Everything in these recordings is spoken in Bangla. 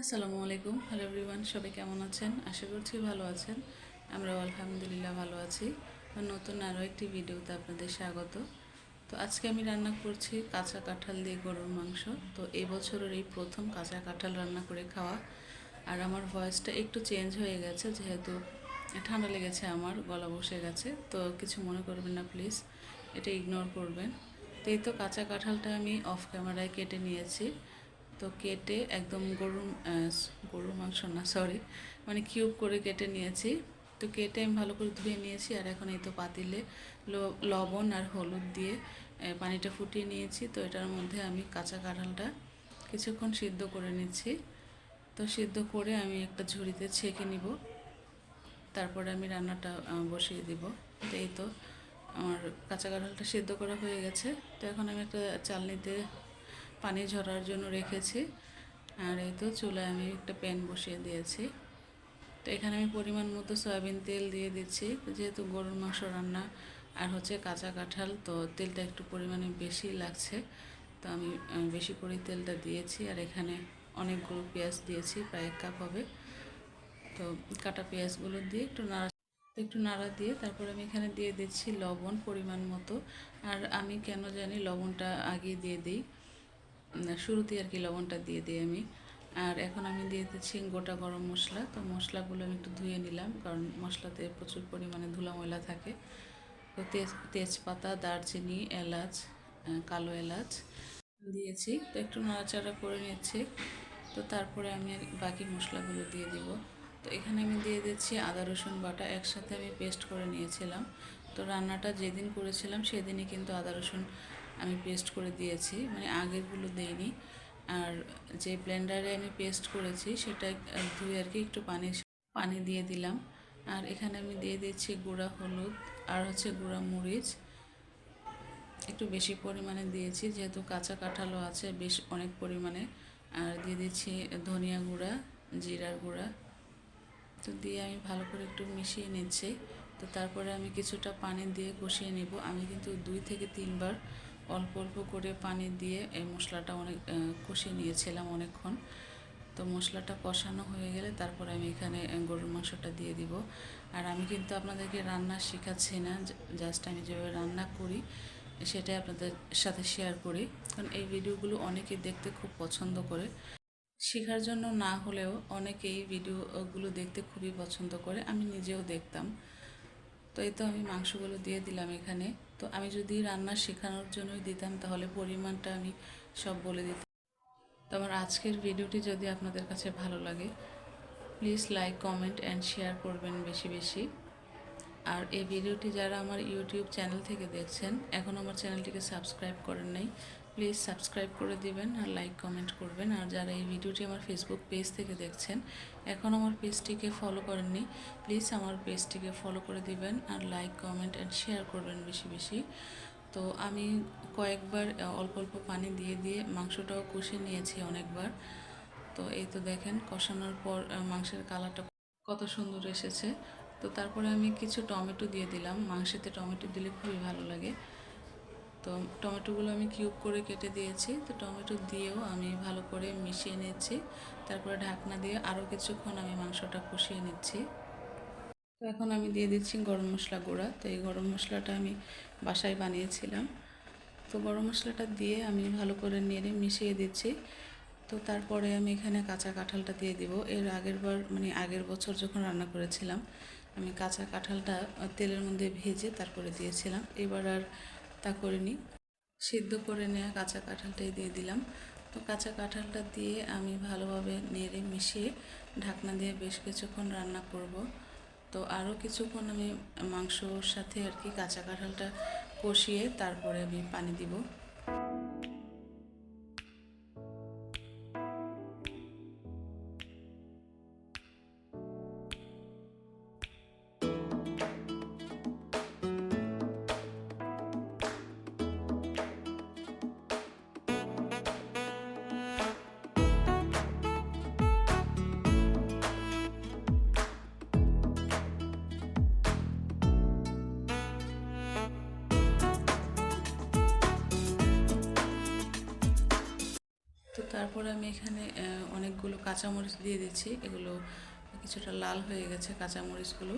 আসসালামু আলাইকুম। হ্যালো এভরিওয়ান সবাই কেমন আছেন? আশা করছি ভালো আছেন। আমরা আলহামদুলিল্লাহ ভালো আছি। নতুন আরও একটি ভিডিওতে আপনাদের স্বাগত। তো আজকে আমি রান্না করছি কাঁচা কাঁঠাল দিয়ে গরুর মাংস। তো এই বছরের এই প্রথম কাঁচা কাঁঠাল রান্না করে খাওয়া। আর আমার ভয়েসটা একটু চেঞ্জ হয়ে গেছে, যেহেতু ঠান্ডা লেগেছে আমার, গলা বসে গেছে। তো কিছু মনে করবেন না, প্লিজ। এটা ইগনোর করবেন। তো এই তো কাঁচা কাঁঠালটা আমি অফ ক্যামেরায় কেটে নিয়েছি। তো কেটে একদম গরুর গরুর মাংস না সরি মানে কিউব করে কেটে নিয়েছি। তো কেটে আমি ভালো করে ধুয়ে নিয়েছি আর এখন এই তো পাতিলে লবণ আর হলুদ দিয়ে পানিটা ফুটিয়ে নিয়েছি। তো এটার মধ্যে আমি কাঁচা কাঁঠালটা কিছুক্ষণ সিদ্ধ করে নিচ্ছি। তো সিদ্ধ করে আমি একটা ঝুড়িতে ছেঁকে নিব। তারপরে আমি রান্নাটা বসিয়ে দিব। তো এই তো আমার কাঁচা কাঁঠালটা সিদ্ধ করা হয়ে গেছে। তো এখন আমি একটা চালনিতে পানি ঝরার জন্য রেখেছি। আর এই তো চুলায় আমি একটা প্যান বসিয়ে দিয়েছি। তো এখানে আমি পরিমাণ মতো সয়াবিন তেল দিয়ে দিচ্ছি। যেহেতু গরুর মাংস রান্না আর হচ্ছে কাঁচা কাঁঠাল, তো তেলটা একটু পরিমাণে বেশি লাগছে। তো আমি বেশি করে তেলটা দিয়েছি। আর এখানে অনেকগুলো পেঁয়াজ দিয়েছি, প্রায় এক কাপ হবে। তো কাটা পেঁয়াজগুলো দিয়ে একটু নাড়া একটু নাড়া দিয়ে তারপর আমি এখানে দিয়ে দিচ্ছি লবণ পরিমাণ মতো। আর আমি কেন জানি লবণটা আগে দিয়ে দিই। শুরুতে আর কি লবণটা দিয়ে দিই আমি। আর এখন আমি দিয়ে দিচ্ছি গোটা গরম মশলা। তো মশলাগুলো আমি একটু ধুয়ে নিলাম, কারণ মশলাতে প্রচুর পরিমাণে ধুলা ময়লা থাকে। তো তেজ, তেজপাতা, দারচিনি, এলাচ কালো এলাচ দিয়েছি। তো একটু নাড়াচাড়া করে নিচ্ছি। তো তারপরে আমি বাকি মশলাগুলো দিয়ে দিব। তো এখানে আমি দিয়ে দিচ্ছি আদা, রসুন বাটা। একসাথে আমি পেস্ট করে নিয়েছিলাম। তো রান্নাটা যেদিন করেছিলাম, সেদিনই কিন্তু আদা, রসুন আমি পেস্ট করে দিয়েছি মানে আগেরগুলো দেইনি। আর যে ব্লেন্ডারে আমি পেস্ট করেছি, সেটা ধুয়ে আর কি একটু পানি পানি দিয়ে দিলাম। আর এখানে আমি দিয়ে দিচ্ছি গুঁড়া হলুদ আর হচ্ছে গুঁড়া মরিচ। একটু বেশি পরিমাণে দিয়েছি, যেহেতু কাঁচা কাঁঠালও আছে বেশ অনেক পরিমাণে। আর দিয়ে দিচ্ছি ধনিয়া গুঁড়া, জিরার গুঁড়া। তো দিয়ে আমি ভালো করে একটু মিশিয়ে নিচ্ছি। তো তারপরে আমি কিছুটা পানি দিয়ে কষিয়ে নেব। আমি কিন্তু দুই থেকে তিনবার অল্প অল্প করে পানি দিয়ে এই মশলাটা অনেক কষিয়ে নিয়েছিলাম অনেকক্ষণ। তো মশলাটা কষানো হয়ে গেলে তারপরে আমি এখানে গরুর মাংসটা দিয়ে দিব। আর আমি কিন্তু আপনাদেরকে রান্না শেখাচ্ছি না জাস্ট আমি যেভাবে রান্না করি, সেটাই আপনাদের সাথে শেয়ার করি। কারণ এই ভিডিওগুলো অনেকে দেখতে খুব পছন্দ করে। শেখার জন্য না হলেও অনেকেই ভিডিওগুলো দেখতে খুবই পছন্দ করে, আমি নিজেও দেখতাম। তো এই তো আমি মাংসগুলো দিয়ে দিলাম এখানে। তো আমি যদি রান্না শেখানোর জন্যই দিতাম, তাহলে পরিমাণটা আমি সব বলে দিতাম। তো আমার আজকের ভিডিওটি যদি আপনাদের কাছে ভালো লাগে please like comment and share করবেন বেশি বেশি। আর এই ভিডিওটি যারা আমার ইউটিউব চ্যানেল থেকে দেখছেন এখন আমার চ্যানেলটিকে সাবস্ক্রাইব করেন নাই প্লিজ সাবস্ক্রাইব করে দিবেন আর লাইক কমেন্ট করবেন। আর যারা এই ভিডিওটি আমার ফেসবুক পেজ থেকে দেখছেন, এখন আমার পেজটিকে ফলো করেননি প্লিজ আমার পেজটিকে ফলো করে দিবেন আর লাইক কমেন্ট অ্যান্ড শেয়ার করবেন বেশি বেশি। তো আমি কয়েকবার অল্প অল্প পানি দিয়ে দিয়ে মাংসটাও কষে নিয়েছি অনেকবার। তো এই তো দেখেন কষানোর পর মাংসের কালারটা কত সুন্দর এসেছে। তো তারপরে আমি কিছু টমেটো দিয়ে দিলাম। মাংসেতে টমেটো দিলে খুবই ভালো লাগে। তো টমেটোগুলো আমি কিউব করে কেটে দিয়েছি। তো টমেটো দিয়েও আমি ভালো করে মিশিয়ে নিচ্ছি। তারপরে ঢাকনা দিয়ে আরও কিছুক্ষণ আমি মাংসটা কষিয়ে নিচ্ছি। তো এখন আমি দিয়ে দিচ্ছি গরম মশলা গুঁড়া। তো এই গরম মশলাটা আমি বাসায় বানিয়েছিলাম। তো গরম মশলাটা দিয়ে আমি ভালো করে নেড়ে মিশিয়ে দিচ্ছি। তো তারপরে আমি এখানে কাঁচা কাঁঠালটা দিয়ে দিব। এর আগের বার মানে আগের বছর যখন রান্না করেছিলাম, আমি কাঁচা কাঁঠালটা তেলের মধ্যে ভেজে তারপরে দিয়েছিলাম। এবার আর তা করে নিই। সিদ্ধ করে নেওয়া কাঁচা কাঁঠালটাই দিয়ে দিলাম। তো কাঁচা কাঁঠালটা দিয়ে আমি ভালোভাবে নেড়ে মিশিয়ে ঢাকনা দিয়ে বেশ কিছুক্ষণ রান্না করব। তো আরও কিছুক্ষণ আমি মাংসর সাথে আর কি কাঁচা কাঁঠালটা কষিয়ে তারপরে আমি পানি দিব। তো তারপরে আমি এখানে অনেকগুলো কাঁচামরিচ দিয়ে দিচ্ছি এগুলো কিছুটা লাল হয়ে গেছে কাঁচামরিচগুলো।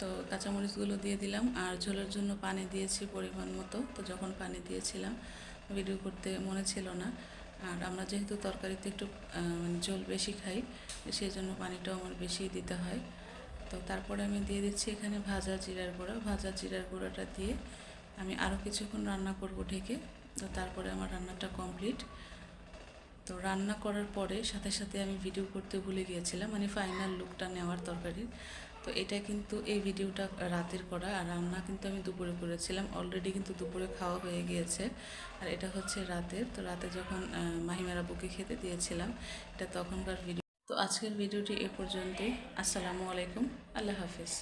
তো কাঁচামরিচগুলো দিয়ে দিলাম আর ঝোলের জন্য পানি দিয়েছি পরিমাণ মতো। তো যখন পানি দিয়েছিলাম, ভিডিও করতে মনে ছিল না। আর আমরা যেহেতু তরকারিতে একটু মানে ঝোল বেশি খাই, সেই জন্য পানিটাও আমার বেশি দিতে হয়। তো তারপরে আমি দিয়ে দিচ্ছি এখানে ভাজা জিরার গুঁড়া। ভাজা জিরার গুঁড়াটা দিয়ে আমি আরও কিছুক্ষণ রান্না করব ঢেকে। তো তারপরে আমার রান্নাটা কমপ্লিট। তো রান্না করার পরে সাথে সাথে আমি ভিডিও করতে ভুলে গিয়েছিলাম মানে ফাইনাল লুকটা নেওয়ার তরকারির। তো এটা কিন্তু এই ভিডিওটা রাতের করা, আর রান্না কিন্তু আমি দুপুরে করেছিলাম। অলরেডি কিন্তু দুপুরে খাওয়া হয়ে গিয়েছে, আর এটা হচ্ছে রাতের। তো রাতে যখন মাহিমারা বুকে খেতে দিয়েছিলাম, এটা তখনকার ভিডিও তো আজকের ভিডিওটি এ পর্যন্তই। আসসালামু আলাইকুম। আল্লাহ হাফিজ।